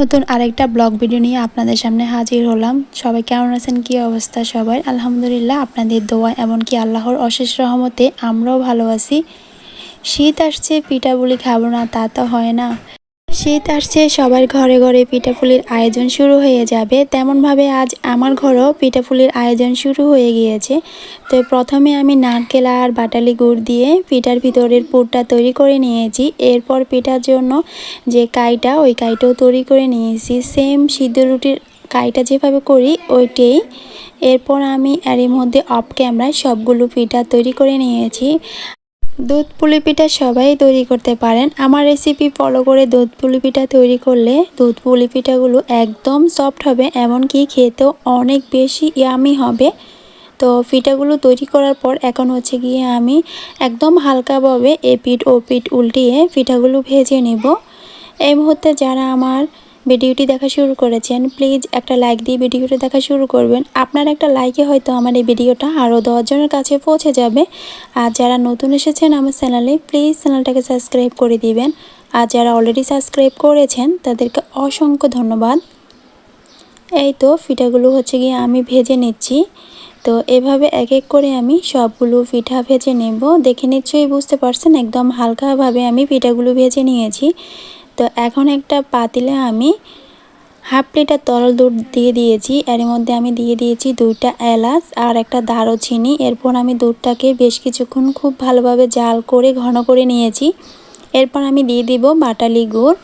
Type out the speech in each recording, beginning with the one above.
নতুন আরেকটা blog video নিয়ে আপনাদের সামনে হাজির হলাম। সবাই কেমন আছেন? কি অবস্থা সবাই আলহামদুলিল্লাহ, আপনাদের দোয়া এমনকি আল্লাহর অশেষ রহমতে আমরাও ভালো আছি। শীত আসছে, পিঠা বলি খাব না, তা তো হয় না। শীত আসছে, সবার ঘরে ঘরে পিঠাপুলির আয়োজন শুরু হয়ে যাবে। তেমনভাবে আজ আমার ঘরেও পিঠাপুলির আয়োজন শুরু হয়ে গিয়েছে। তো প্রথমে আমি নারকেল আর বাটালি গুড় দিয়ে পিঠার ভিতরের পুরটা তৈরি করে নিয়েছি। এরপর পিঠার জন্য যে কাইটা, ওই কাইটাও তৈরি করে নিয়েছি। সেম সিদ্ধ রুটির কাইটা যেভাবে করি, ওইটাই। এরপর আমি এরই মধ্যে অফ ক্যামেরায় সবগুলো পিঠা তৈরি করে নিয়েছি। দুধ পুলি পিঠা সবাই তৈরি করতে পারেন। আমার রেসিপি ফলো করে দুধ পুলি পিঠা তৈরি করলে দুধ পুলি পিঠাগুলো একদম সফট হবে, এমনকি খেতেও অনেক বেশি ইয়ামি হবে। তো পিঠাগুলো তৈরি করার পর এখন হচ্ছে গিয়ে আমি একদম হালকাভাবে এ পিঠ ও পিঠ উল্টিয়ে পিঠাগুলো ভেজে নেব। এই মুহূর্তে যারা আমার ভিডিওটি দেখা শুরু করেছেন, প্লিজ একটা লাইক দিয়ে ভিডিওটি দেখা শুরু করবেন। আপনার একটা লাইকে হয়তো আমার এই ভিডিওটা আরও দশজনের কাছে পৌঁছে যাবে। আর যারা নতুন এসেছেন আমার চ্যানেলে, প্লিজ চ্যানেলটাকে সাবস্ক্রাইব করে দিবেন। আর যারা অলরেডি সাবস্ক্রাইব করেছেন, তাদেরকে অসংখ্য ধন্যবাদ। এই তো পিঠাগুলো হচ্ছে গিয়ে আমি ভেজে নিচ্ছি। তো এভাবে এক এক করে আমি সবগুলো পিঠা ভেজে নেব। দেখে নিশ্চয়ই বুঝতে পারছেন, একদম হালকাভাবে আমি পিঠাগুলো ভেজে নিয়েছি। তো এখন একটা পাতিলে আমি হাফ লিটার তরল দুধ দিয়ে দিয়েছি। এর মধ্যে আমি দিয়ে দিয়েছি দুইটা এলাচ আর একটা দারুচিনি। এরপর আমি দুধটাকে বেশ কিছুক্ষণ খুব ভালোভাবে জাল করে ঘন করে নিয়েছি। এরপর আমি দিয়ে দিব বাটালি গুড়।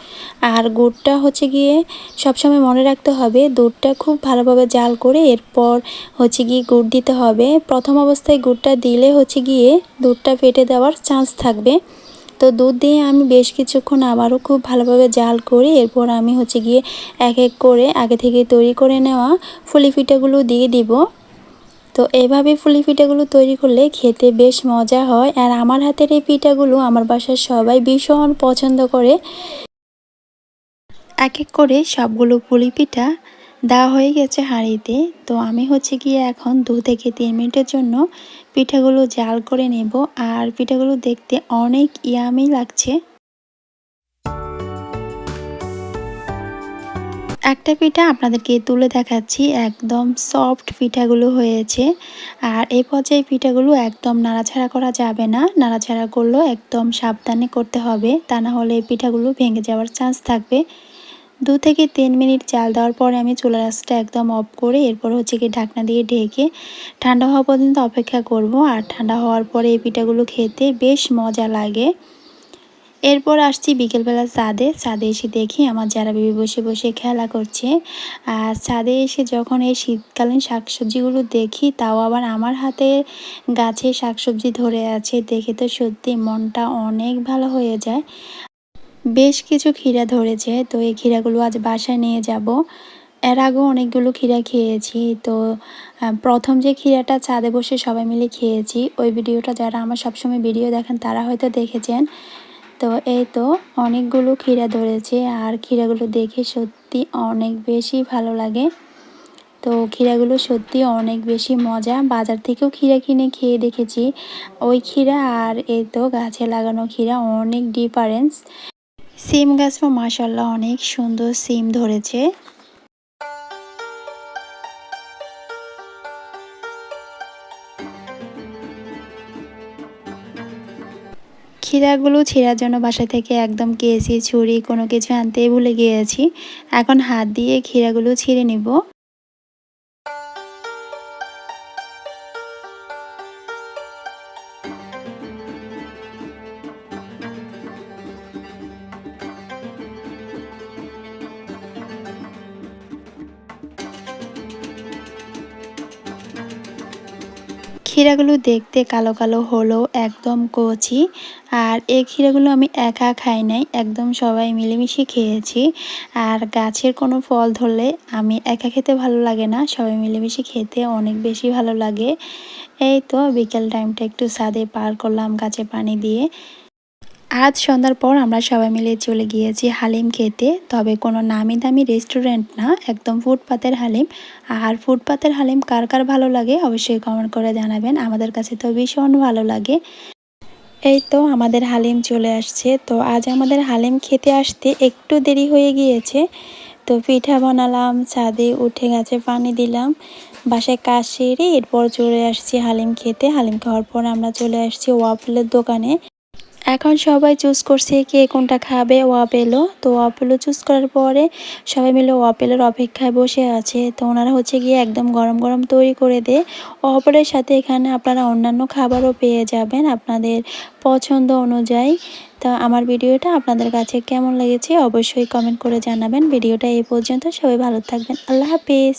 আর গুড়টা হচ্ছে গিয়ে সবসময় মনে রাখতে হবে, দুধটা খুব ভালোভাবে জাল করে এরপর হচ্ছে গিয়ে গুড় দিতে হবে। প্রথম অবস্থায় গুড়টা দিলে হচ্ছে গিয়ে দুধটা ফেটে দেওয়ার চান্স থাকবে। তো দুধ দিয়ে আমি বেশ কিছুক্ষণ আবারও খুব ভালোভাবে জাল করি এরপর আমি হচ্ছে গিয়ে এক এক করে আগে থেকে তৈরি করে নেওয়া ফুলি পিঠাগুলো দিয়ে দিব। তো এভাবে ফুলি পিঠাগুলো তৈরি করলে খেতে বেশ মজা হয় আর আমার হাতের এই পিঠাগুলো আমার বাসার সবাই ভীষণ পছন্দ করে। এক এক করে সবগুলো পুলি পিঠা দেওয়া হয়ে গেছে হাঁড়িতে। তো আমি হচ্ছে গিয়ে এখন দু থেকে তিন মিনিটের জন্য পিঠাগুলো জাল করে নেব। আর পিঠাগুলো দেখতে অনেক ইয়ামি লাগছে। একটা পিঠা আপনাদেরকে তুলে দেখাচ্ছি। একদম সফট পিঠাগুলো হয়েছে। আর এই পর্যায়ে পিঠাগুলো একদম নাড়াছাড়া করা যাবে না। নাড়াছাড়া করলেও একদম সাবধানে করতে হবে। তা না হলে পিঠাগুলো ভেঙে যাওয়ার চান্স থাকবে। দু থেকে তিন মিনিট চাল দেওয়ার পরে আমি চুলা রাসটা একদম অফ করে এরপর হচ্ছে কি ঢাকনা দিয়ে ঢেকে ঠান্ডা হওয়া পর্যন্ত অপেক্ষা করব। আর ঠান্ডা হওয়ার পরে এই পিঠাগুলো খেতে বেশ মজা লাগে। এরপর আসছি বিকেলবেলা ছাদে। ছাদে এসে দেখি আমার যারা বেবি বসে বসে খেলা করছে। আর ছাদে এসে যখন এই শীতকালীন শাকসবজিগুলো দেখি, তাও আবার আমার হাতে গাছে শাকসবজি ধরে আছে। দেখে তো সত্যি মনটা অনেক ভালো হয়ে যায়। বেশ কিছু ক্ষীরা ধরেছে, তো এই ক্ষীরাগুলো আজ বাসায় নিয়ে যাব। এর আগেও অনেকগুলো ক্ষীরা খেয়েছি, তো প্রথম যে ক্ষীরাটা চাঁদে বসে সবাই মিলে খেয়েছি, ওই ভিডিওটা যারা আমার সবসময় ভিডিও দেখেন তারা হয়তো দেখেছেন। তো এই তো অনেকগুলো ক্ষীরা ধরেছে, আর ক্ষীরাগুলো দেখে সত্যি অনেক বেশি ভালো লাগে। তো ক্ষীরাগুলো সত্যি অনেক বেশি মজা। বাজার থেকেও ক্ষীরা কিনে খেয়ে দেখেছি। ওই ক্ষীরা আর এই তো গাছে লাগানো ক্ষীরা অনেক ডিফারেন্স সিম গাছও মাসাল্লাহ অনেক সুন্দর সিম ধরেছে। খিরাগুলো ছিঁড়ার জন্য বাসা থেকে একদম কেসি, ছুরি কোনো কিছু আনতেই ভুলে গিয়েছি। এখন হাত দিয়ে খিরাগুলো ছিঁড়ে নিব। ক্ষীরাগুলো দেখতে কালো কালো হলো, একদম কচি। আর এই ক্ষীরাগুলো আমি একা খাই নাই, একদম সবাই মিলেমিশে খেয়েছি। আর গাছের কোনো ফল ধরলে আমি একা খেতে ভালো লাগে না, সবাই মিলেমিশে খেতে অনেক বেশি ভালো লাগে। এই তো বিকেল টাইমটা একটু সাদে পার করলাম গাছে পানি দিয়ে। আজ সন্ধ্যার পর আমরা সবাই মিলে চলে গিয়েছি হালিম খেতে। তবে কোনো নামি দামি রেস্টুরেন্ট না, একদম ফুটপাতের হালিম। আর ফুটপাতের হালিম কার কার ভালো লাগে অবশ্যই কমেন্ট করে জানাবেন। আমাদের কাছে তো ভীষণ ভালো লাগে। এই তো আমাদের হালিম চলে আসছে। তো আজ আমাদের হালিম খেতে আসতে একটু দেরি হয়ে গিয়েছে। তো পিঠা বানালাম, ছাদে উঠে গাছে পানি দিলাম, বাসায় কাজ সেরে এরপর চলে আসছি হালিম খেতে। হালিম খাওয়ার পর আমরা চলে আসছি ওয়াফলের দোকানে। এখন সবাই চুজ করছে কে কোনটা খাবে ওয়াপেলো তো ওয়াপেলো চুজ করার পরে সবাই মিলে ওয়াপেলের অপেক্ষায় বসে আছে। তো ওনারা হচ্ছে গিয়ে একদম গরম গরম তৈরি করে দেয়। ওয়াপেলের সাথে এখানে আপনারা অন্যান্য খাবারও পেয়ে যাবেন আপনাদের পছন্দ অনুযায়ী। তো আমার ভিডিওটা আপনাদের কাছে কেমন লেগেছে অবশ্যই কমেন্ট করে জানাবেন। ভিডিওটা এই পর্যন্ত, সবাই ভালো থাকবেন। আল্লাহ হাফিজ।